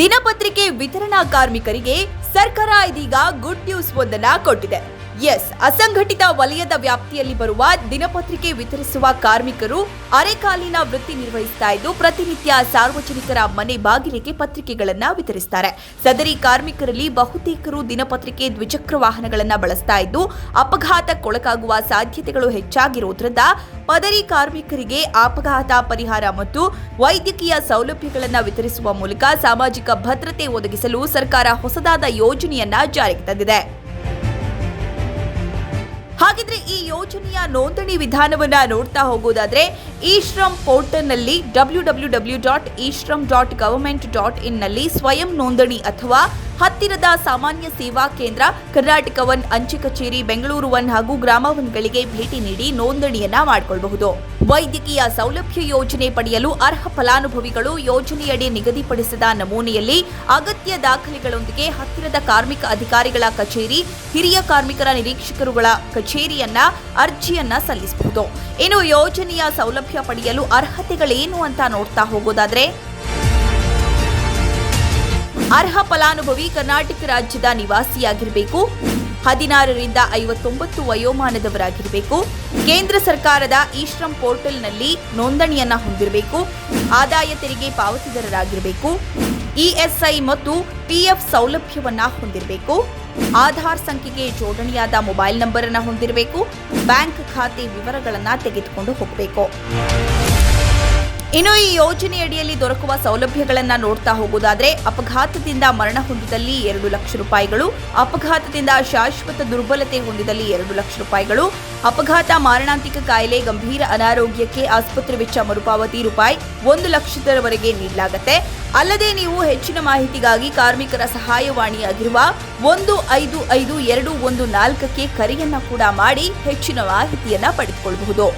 ದಿನಪತ್ರಿಕೆ ವಿತರಣಾ ಕಾರ್ಮಿಕರಿಗೆ ಸರ್ಕಾರ ಇದೀಗ ಗುಡ್ ನ್ಯೂಸ್ ಒಂದನ್ನ ಕೊಟ್ಟಿದೆ. ಎಸ್ ಅಸಂಘಟಿತ ವಲಯದ ವ್ಯಾಪ್ತಿಯಲ್ಲಿ ಬರುವ ದಿನಪತ್ರಿಕೆ ವಿತರಿಸುವ ಕಾರ್ಮಿಕರು ಅರೆಕಾಲೀನ ವೃತ್ತಿ ನಿರ್ವಹಿಸ್ತಾ ಇದ್ದು, ಪ್ರತಿನಿತ್ಯ ಸಾರ್ವಜನಿಕರ ಮನೆ ಬಾಗಿಲಿಗೆ ಪತ್ರಿಕೆಗಳನ್ನು ವಿತರಿಸ್ತಾರೆ. ಸದರಿ ಕಾರ್ಮಿಕರಲ್ಲಿ ಬಹುತೇಕರು ದಿನಪತ್ರಿಕೆ ದ್ವಿಚಕ್ರ ವಾಹನಗಳನ್ನು ಬಳಸ್ತಾ ಇದ್ದು, ಅಪಘಾತಕ್ಕೊಳಗಾಗುವ ಸಾಧ್ಯತೆಗಳು ಹೆಚ್ಚಾಗಿರುವುದರಿಂದ ಪದರಿ ಕಾರ್ಮಿಕರಿಗೆ ಅಪಘಾತ ಪರಿಹಾರ ಮತ್ತು ವೈದ್ಯಕೀಯ ಸೌಲಭ್ಯಗಳನ್ನು ವಿತರಿಸುವ ಮೂಲಕ ಸಾಮಾಜಿಕ ಭದ್ರತೆ ಒದಗಿಸಲು ಸರ್ಕಾರ ಹೊಸದಾದ ಯೋಜನೆಯನ್ನ ಜಾರಿಗೆ ತಂದಿದೆ. ಹಾಗಿದ್ರೆ ಈ ಯೋಜನೆಯ ನೋಂದಣಿ ವಿಧಾನವನ್ನ ನೋಡ್ತಾ ಹೋಗೋದಾದ್ರೆ ಇ ಪೋರ್ಟಲ್ನಲ್ಲಿ W W W dot e dot government dot ಇನ್ನಲ್ಲಿ ಸ್ವಯಂ ನೋಂದಣಿ ಅಥವಾ ಹತ್ತಿರದ ಸಾಮಾನ್ಯ ಸೇವಾ ಕೇಂದ್ರ ಕರ್ನಾಟಕ ಒನ್ ಅಂಚೆ ಕಚೇರಿ, ಬೆಂಗಳೂರು ಒನ್ ಹಾಗೂ ಗ್ರಾಮ ಒನ್ಗಳಿಗೆ ಭೇಟಿ ನೀಡಿ ನೋಂದಣಿಯನ್ನ ಮಾಡಿಕೊಳ್ಳಬಹುದು ವೈದ್ಯಕೀಯ ಸೌಲಭ್ಯ ಯೋಜನೆ ಪಡೆಯಲು ಅರ್ಹ ಫಲಾನುಭವಿಗಳು ಯೋಜನೆಯಡಿ ನಿಗದಿಪಡಿಸಿದ ನಮೂನೆಯಲ್ಲಿ ಅಗತ್ಯ ದಾಖಲೆಗಳೊಂದಿಗೆ ಹತ್ತಿರದ ಕಾರ್ಮಿಕ ಅಧಿಕಾರಿಗಳ ಕಚೇರಿ, ಹಿರಿಯ ಕಾರ್ಮಿಕರ ನಿರೀಕ್ಷಕರುಗಳ ಕಚೇರಿಯನ್ನ ಅರ್ಜಿಯನ್ನ ಸಲ್ಲಿಸಬಹುದು. ಇನ್ನು ಯೋಜನೆಯ ಸೌಲಭ್ಯ ಪಡೆಯಲು ಅರ್ಹತೆಗಳೇನು ಅಂತ ನೋಡ್ತಾ ಹೋಗೋದಾದ್ರೆ, ಅರ್ಹ ಫಲಾನುಭವಿ ಕರ್ನಾಟಕ ರಾಜ್ಯದ ನಿವಾಸಿಯಾಗಿರಬೇಕು, ಹದಿನಾರರಿಂದ ಐವತ್ತೊಂಬತ್ತು ವಯೋಮಾನದವರಾಗಿರಬೇಕು, ಕೇಂದ್ರ ಸರ್ಕಾರದ ಇಶ್ರಮ್ ಶ್ರಮ್ ಪೋರ್ಟಲ್ನಲ್ಲಿ ನೋಂದಣಿಯನ್ನ ಹೊಂದಿರಬೇಕು, ಆದಾಯ ತೆರಿಗೆ ಪಾವತಿದಾರರಾಗಿರಬೇಕು ಇಎಸ್ಐ ಮತ್ತು ಪಿಎಫ್ ಸೌಲಭ್ಯವನ್ನ ಹೊಂದಿರಬೇಕು. ಆಧಾರ್ ಸಂಖ್ಯೆಗೆ ಜೋಡಣೆಯಾದ ಮೊಬೈಲ್ ನಂಬರ್ ಅನ್ನ ಹೊಂದಿರಬೇಕು. ಬ್ಯಾಂಕ್ ಖಾತೆ ವಿವರಗಳನ್ನು ತೆಗೆದುಕೊಂಡು ಹೋಗಬೇಕು. ಇನ್ನು ಈ ಯೋಜನೆಯಡಿಯಲ್ಲಿ ದೊರಕುವ ಸೌಲಭ್ಯಗಳನ್ನು ನೋಡ್ತಾ ಹೋಗೋದಾದ್ರೆ ಅಪಘಾತದಿಂದ ಮರಣ ಹೊಂದಿದಲ್ಲಿ ಎರಡು ಲಕ್ಷ ರೂಪಾಯಿಗಳು, ಅಪಘಾತದಿಂದ ಶಾಶ್ವತ ದುರ್ಬಲತೆ ಹೊಂದಿದಲ್ಲಿ ಎರಡು ಲಕ್ಷ ರೂಪಾಯಿಗಳು, ಅಪಘಾತ ಮಾರಣಾಂತಿಕ ಕಾಯಿಲೆ, ಗಂಭೀರ ಅನಾರೋಗ್ಯಕ್ಕೆ ಆಸ್ಪತ್ರೆ ವೆಚ್ಚ ಮರುಪಾವತಿ ರೂಪಾಯಿ ಒಂದು ಲಕ್ಷದವರೆಗೆ ನೀಡಲಾಗುತ್ತೆ. ಅಲ್ಲದೆ ನೀವು ಹೆಚ್ಚಿನ ಮಾಹಿತಿಗಾಗಿ ಕಾರ್ಮಿಕರ ಸಹಾಯವಾಣಿಯಾಗಿರುವ ಒಂದು ಐದು ಐದು ಎರಡು ಒಂದು ನಾಲ್ಕಕ್ಕೆ ಕರೆಯನ್ನ ಕೂಡ ಮಾಡಿ ಹೆಚ್ಚಿನ ಮಾಹಿತಿಯನ್ನ ಪಡೆದುಕೊಳ್ಳಬಹುದು